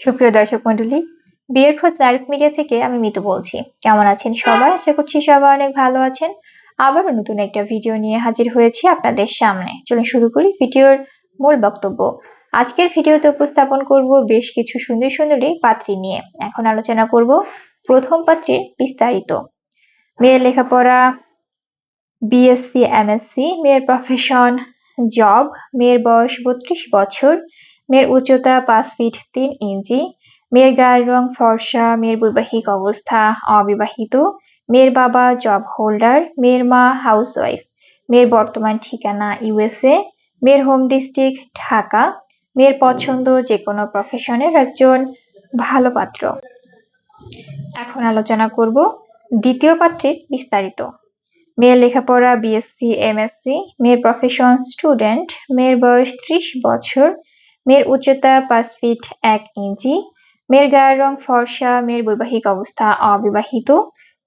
সুপ্রিয় দর্শক মন্ডলী বিয়ের খোঁজ ম্যারেজ মিডিয়া থেকে আমি মিতু বলছি। কেমন আছেন সবাই? আশা করছি সবাই অনেক ভালো আছেন। আবারও নতুন একটা ভিডিও নিয়ে হাজির হয়েছি আপনাদের সামনে। চলুন শুরু করি ভিডিওর মূল বক্তব্য। আজকের ভিডিওতে উপস্থাপন করব বেশ কিছু সুন্দর সুন্দরী পাত্রী নিয়ে। এখন আলোচনা করব প্রথম পাত্রীর বিস্তারিত। মেয়ের লেখাপড়া বিএসসি এমএসসি মেয়ের প্রফেশন জব মেয়ের বয়স বত্রিশ বছর মেয়ের উচ্চতা পাঁচ ফিট তিন ইঞ্চি মেয়ের গায়ের রং ফর্সা, মেয়ের বৈবাহিক অবস্থা অবিবাহিত, মেয়ের বাবা জব হোল্ডার মেয়ের মা হাউসওয়াইফ মেয়ের বর্তমান ঠিকানা ইউএসএ মেয়ের হোম ডিস্ট্রিক্ট ঢাকা, মেয়ের পছন্দ যে কোনো প্রফেশনের একজন ভালো পাত্র। এখন আলোচনা করব দ্বিতীয় পাত্রের বিস্তারিত। মেয়ের লেখাপড়া বিএসসি এমএসসি মেয়ের প্রফেশন স্টুডেন্ট মেয়ের বয়স ত্রিশ বছর মেয়ের উচ্চতা পাঁচ ফিট এক ইঞ্চি মেয়ের গায়ের রং ফর্সা, মেয়ের বৈবাহিক অবস্থা অবিবাহিত,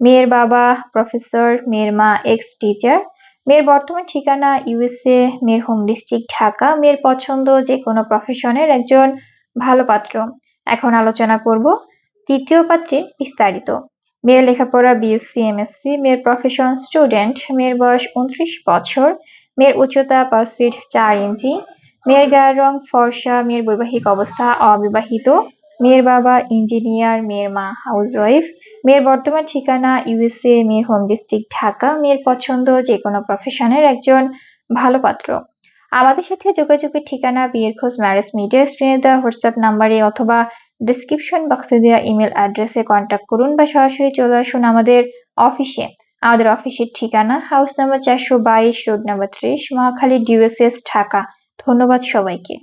মেয়ের বাবা প্রফেসর মেয়ের মা এক্স টিচার মেয়ের বর্তমান ঠিকানা ইউএসএ মেয়ের হোম ডিস্ট্রিক্ট ঢাকা, মেয়ের পছন্দ যে কোনো প্রফেশনের একজন ভালো পাত্র। এখন আলোচনা করব তৃতীয় পাত্রে বিস্তারিত। মেয়ের লেখাপড়া বিএসসি এমএসসি মেয়ের প্রফেশন স্টুডেন্ট মেয়ের বয়স উনত্রিশ বছর, মেয়ের উচ্চতা পাঁচ ফিট চার ইঞ্চি মেয়ের গায়ের রং ফর্সা, মেয়ের বৈবাহিক অবস্থা অবিবাহিত, মেয়ের বাবা ইঞ্জিনিয়ার, মেয়ের মা হাউসওয়াইফ, মেয়ের বর্তমান ঠিকানা ইউএসএ মেয়ের হোম ডিস্ট্রিক্ট ঢাকা, মেয়ের পছন্দ যে কোনো প্রফেশনের একজন ভালো পাত্র। আমাদের সাথে যোগাযোগের ঠিকানা বিয়ের খোঁজ ম্যারেজ মিডিয়া স্ক্রিনে দেওয়া হোয়াটসঅ্যাপ নাম্বারে অথবা ডিসক্রিপশন বক্সে দেওয়া ইমেল অ্যাড্রেসে কন্ট্যাক্ট করুন বা সরাসরি চলে আসুন আমাদের অফিসে। আমাদের অফিসের ঠিকানা হাউস নাম্বার চারশো বাইশ, রোড নাম্বার ত্রিশ, মহাখালী ডিউএসএস ঢাকা। ধন্যবাদ সবাইকে।